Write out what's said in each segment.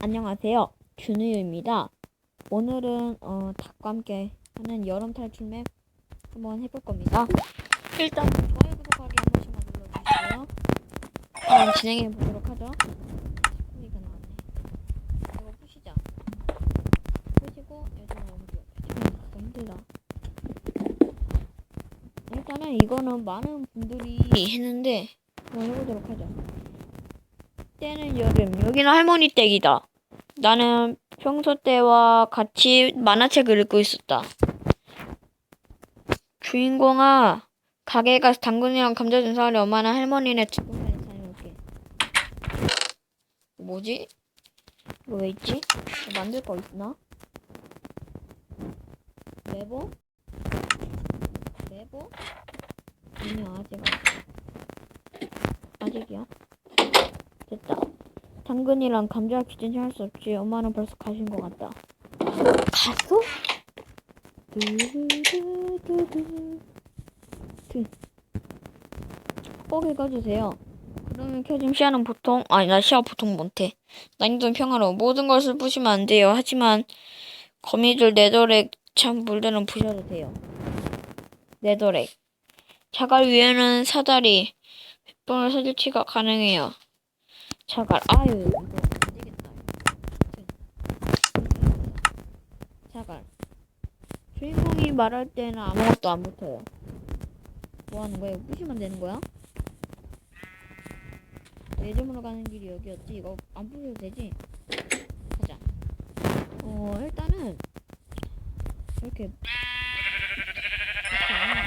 안녕하세요. 준우유입니다. 오늘은 어, 닭과 함께 하는 여름 탈출 맵 한번 해볼 겁니다. 일단 좋아요, 구독하기 한 번씩만 눌러주시고요. 한번 진행해 보도록 하죠. 소리가 나왔네. 이거 푸시자. 푸시고 어디 푸시면 힘들다. 일단은 이거는 많은 분들이 했는데 한번 해보도록 하죠. 때는 여름. 여기는 할머니 댁이다. 나는 평소 때와 같이 만화책을 읽고 있었다. 주인공아, 가게 가서 당근이랑 감자 준 사람이 엄마는 할머니네 집에 다녀올게. 뭐지? 이거 왜 있지? 이거 만들 거 있나? 레버? 레버? 아니야, 아직 아직이야. 됐다. 당근이랑 감자 귀찮게 할수 없지. 엄마는 벌써 가신 것 같다. 갔어? 꼭 읽어주세요. 그러면 켜진 시야는 보통 아니 나 시야 보통 못해. 난이도는 평화로워. 모든 것을 부시면 안 돼요. 하지만 거미줄 네더렉 참 물들은 부셔도 돼요. 네더렉. 자갈 위에는 사다리, 뱃봉을 설치가 가능해요. 자갈 아유 이거 안 되겠다. 자갈 주인공이 말할 때는 아무것도 안 붙어요. 뭐 하는 거야? 이거 부시면 되는 거야? 예점으로 가는 길이 여기였지. 이거 안 부셔도 되지? 가자. 어 일단은 이렇게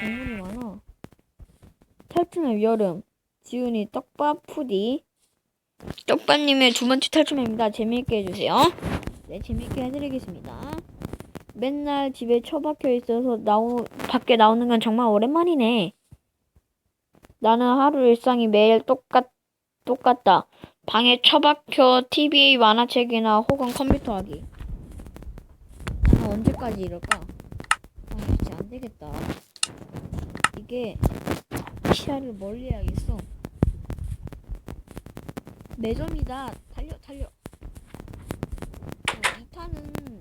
동물이 많아. 탈출의 여름 지훈이 떡밥 푸디 떡밥님의 두 번째 탈출입니다. 재미있게 해주세요. 네, 재미있게 해드리겠습니다. 맨날 집에 처박혀 있어서 나오, 밖에 나오는 건 정말 오랜만이네. 나는 하루 일상이 매일 똑같, 똑같다. 방에 처박혀 TV, 만화책이나 혹은 컴퓨터 하기. 나는 언제까지 이럴까? 아, 진짜 안 되겠다. 이게 시야를 멀리 해야겠어. 매점이다. 달려, 달려. 어, 2탄은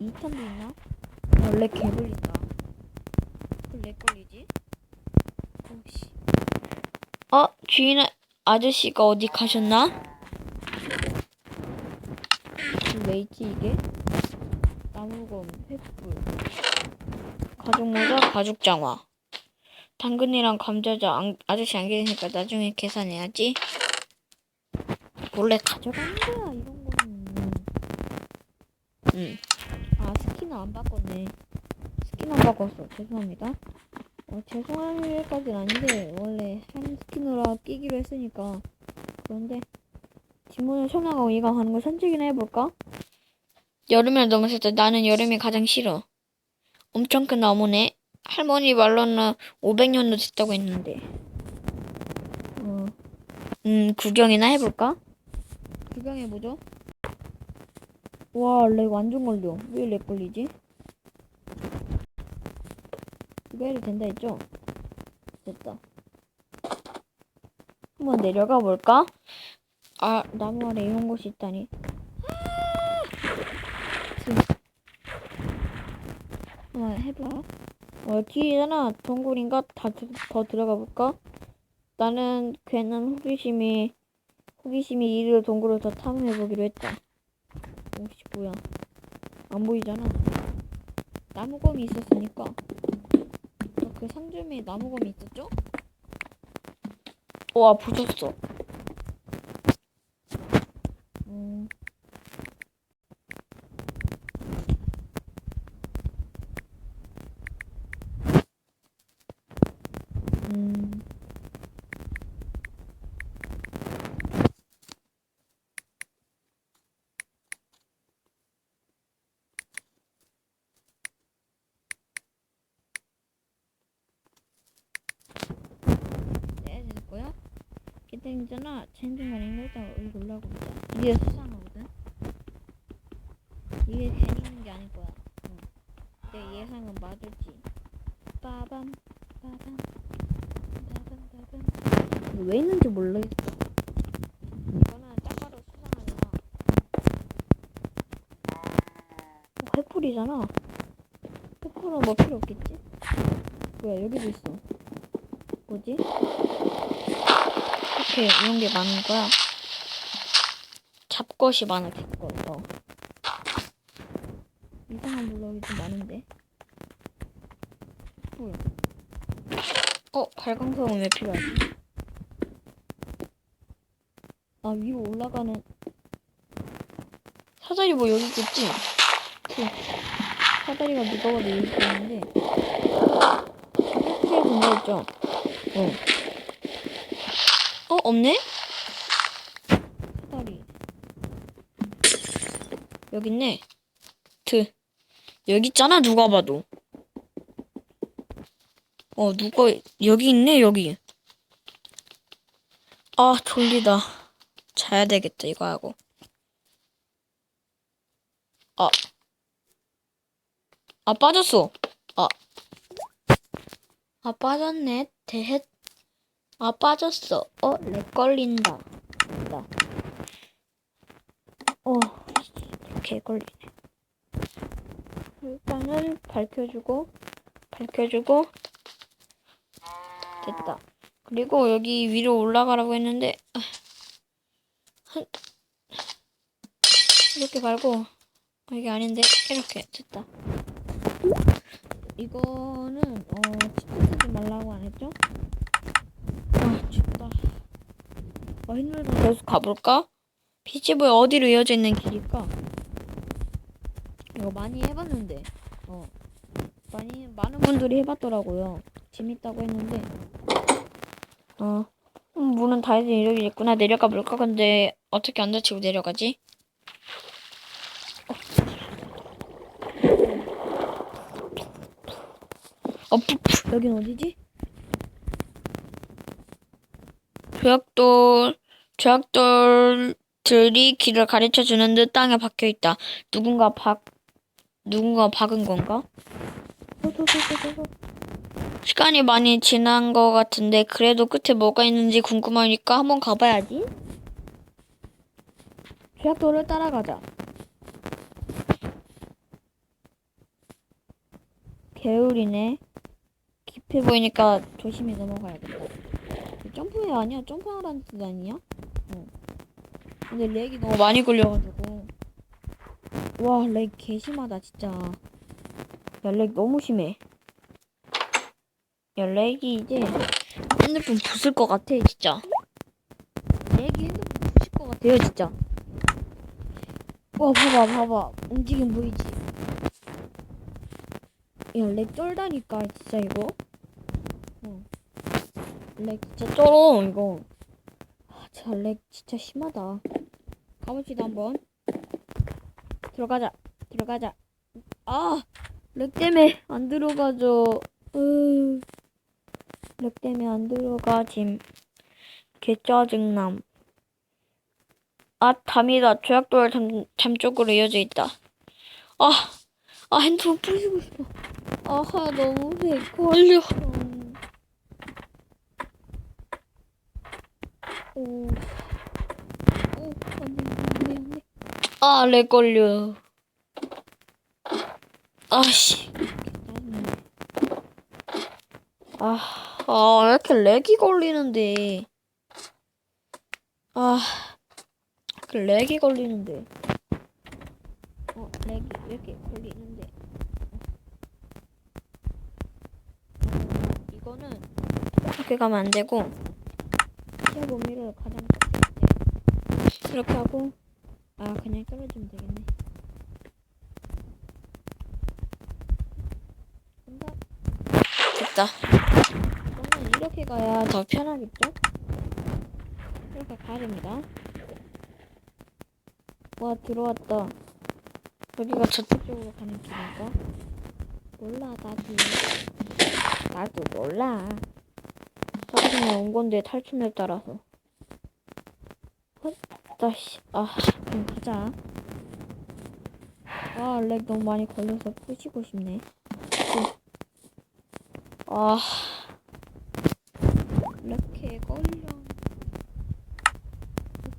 2탄도 있나? 원래 개불린다. 그걸 내 걸리지? 오씨. 어, 주인 아저씨가 어디 가셨나? 왜 있지 이게? 나무검, 횃불, 가죽 모자, 가죽 장화. 당근이랑 감자자 안- 아저씨 안 계시니까 나중에 계산해야지. 원래 가져가는 거야 이런 거는. 응. 아 스킨은 안 바꿨네. 스킨 안 바꿨어. 죄송합니다. 어, 죄송한 일까지는 아닌데 원래 한 스킨으로 끼기로 했으니까 그런데 지문을 설명하고 이거 하는 거 산책이나 해볼까? 여름을 넘어섰다. 나는 여름이 가장 싫어. 엄청 큰 나무네. 할머니 말로는 500년도 됐다고 했는데. 어, 음, 구경이나 해볼까? 구경해보죠. 와, 렉 완전 걸려. 왜 렉 걸리지? 이거 해도 된다 했죠? 됐다. 한번 내려가 볼까? 아, 나무 아래 이런 곳이 있다니. 한번 해봐. 어, 뒤에나 동굴인가? 다, 드- 더 들어가 볼까? 나는 괜한 호기심이, 호기심이 이를 동굴을 더 탐험해 보기로 했다. 오씨, 뭐야. 안 보이잖아. 나무검이 있었으니까. 어, 그 상점에 나무검이 있었죠? 와, 부셨어. 음. 음. 네, 됐고요. 기다리잖아. 젠장만인 일단 여기 올라오고 있다. 이게 수상하거든. 이게 괜히 있는 게 아닐 거야. 응. 내 예상은 맞을지. 빠밤, 빠밤, 빠밤, 빠밤. 왜 있는지 모르겠어. 이거는 딱 봐도 수상하잖아. 횃불이잖아. 횃불은 뭐 필요 없겠지? 뭐야, 여기도 있어. 뭐지? 이렇게 이런 게 많은 거야. 잡것이 많아, 잡것. 어. 이상한 블럭이 좀 많은데. 뭐야? 어, 발광석은 왜 필요하지? 아, 위로 올라가는 사다리 뭐 여기 있겠지? 그 사다리가 누가 봐도 여기 있는데 이렇게 된거있죠 어. 어 없네? 사다리 여기 있네 드 여기 있잖아 누가 봐도 어 누가 여기 있네 여기 아 졸리다 자야 되겠다 이거 하고 아. 아, 빠졌어. 아. 아, 빠졌네. 대헷. 아, 빠졌어. 어, 렉 걸린다. 나. 어, 개 걸리네. 일단은 밝혀주고, 밝혀주고, 됐다. 그리고 여기 위로 올라가라고 했는데, 아. 한, 이렇게 말고, 어, 이게 아닌데 이렇게 됐다. 이거는 어 치트 쓰지 말라고 안 했죠? 아 춥다. 아 힘들다. 계속 가볼까? 피치부에 어디로 이어져 있는 길일까? 이거 많이 해봤는데 어 많이 많은 분들이 해봤더라고요. 재밌다고 했는데 어 음, 문은 다 해서 여기 있구나 내려가 볼까? 근데 어떻게 안 다치고 내려가지? 어, 푸푸. 여긴 어디지? 조약돌, 조약돌들이 길을 가르쳐 주는 듯 땅에 박혀 있다. 누군가 박, 누군가 박은 건가? 시간이 많이 지난 것 같은데 그래도 끝에 뭐가 있는지 궁금하니까 한번 가봐야지. 조약돌을 따라가자. 개울이네. 깊이 보이니까 조심히 넘어가야겠다. 점프해 아니야? 점프하라는 뜻 아니야? 어. 근데 렉이 너무 많이 걸려가지고. 와, 렉 개심하다, 진짜. 야, 렉 너무 심해. 야, 렉이 이제 핸드폰 부술 것 같아, 진짜. 렉이 핸드폰 부실 것 같아요, 진짜. 와, 봐봐, 봐봐. 움직임 보이지? 야, 렉 쩔다니까, 진짜 이거. 어. 렉 진짜 쩔어, 이거. 아, 진짜 심하다. 가봅시다, 한번. 들어가자. 들어가자. 아! 렉 때문에 안 들어가죠. 으. 렉 때문에 안 들어가짐. 개 짜증남. 아, 담이다. 조약돌 담, 담 쪽으로 이어져 있다. 아! 아, 핸드폰 부수고 싶어. 아하, 너무 배 걸려. 오. 오, 안 돼, 안 돼, 안 돼. 아, 렉 걸려. 아씨. 아, 아, 왜 이렇게 렉이 걸리는데. 아, 그 렉이 걸리는데. 어, 렉이 왜 이렇게 걸리는데. 이거는 이렇게 가면 안 되고 시야 범위를 가장 때 이렇게 하고 아 그냥 떨어지면 되겠네. 된다. 됐다. 이거는 이렇게 가야 더 편하겠죠? 이렇게 가야 됩니다. 와 들어왔다. 여기가 저쪽 쪽으로 가는 길인가? 몰라 나도. 나도 몰라. 사진에 온 건데 탈춤에 따라서. 씨. 아, 그럼 가자. 아, 렉 너무 많이 걸려서 부시고 싶네. 아, 이렇게 걸려.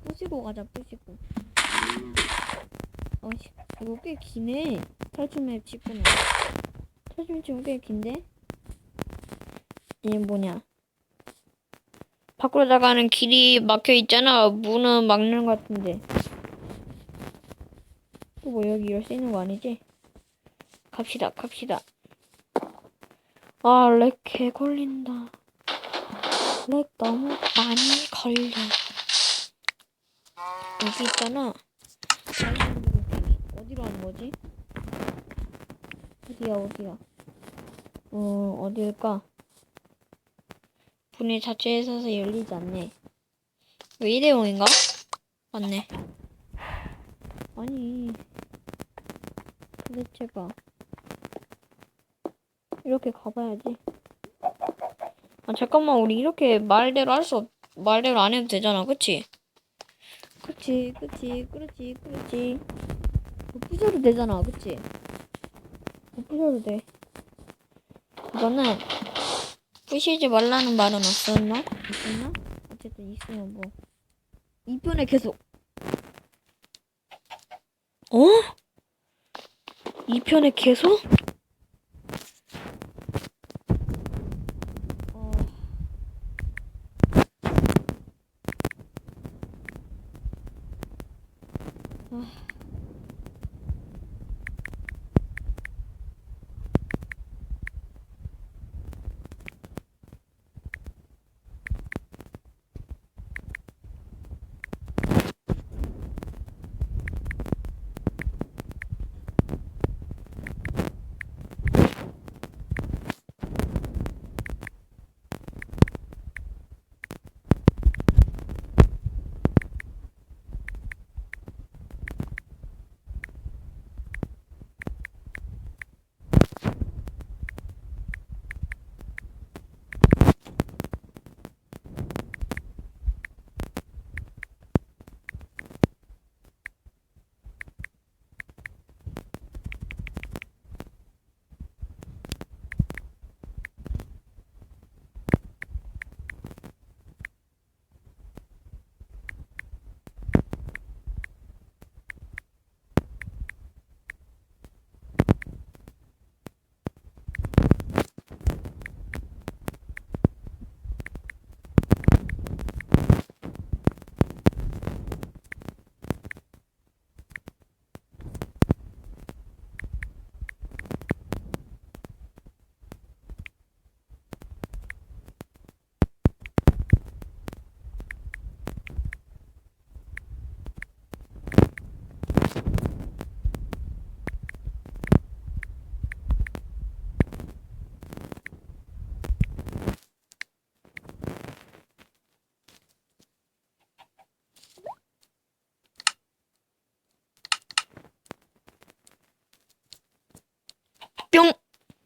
부시고 가자, 부시고. 어, 씨. 이거 꽤 기네. 탈출맵 치고는. 탈출맵 치고 꽤 긴데? 이게 뭐냐. 밖으로 나가는 길이 막혀 있잖아. 문은 막는 것 같은데. 또 뭐 여기 열수 있는 거 아니지? 갑시다, 갑시다. 아, 렉 개 걸린다. 렉 너무 많이 걸려. 여기 있잖아. 어디로 하는 거지? 어디야, 어디야? 어, 어디일까? 문이 닫혀 있어서 열리지 않네. 이거 일회용인가? 맞네. 아니, 도대체가. 이렇게 가봐야지. 아, 잠깐만, 우리 이렇게 말대로 할 수 없, 말대로 안 해도 되잖아, 그치? 그치, 그치, 그렇지, 그렇지. 뭐 부셔도 되잖아, 그치? 뭐 부셔도 돼. 이거는, 부시지 말라는 말은 없었나? 있었나? 어쨌든 있으면 뭐. 이 편에 계속. 어? 이 편에 계속?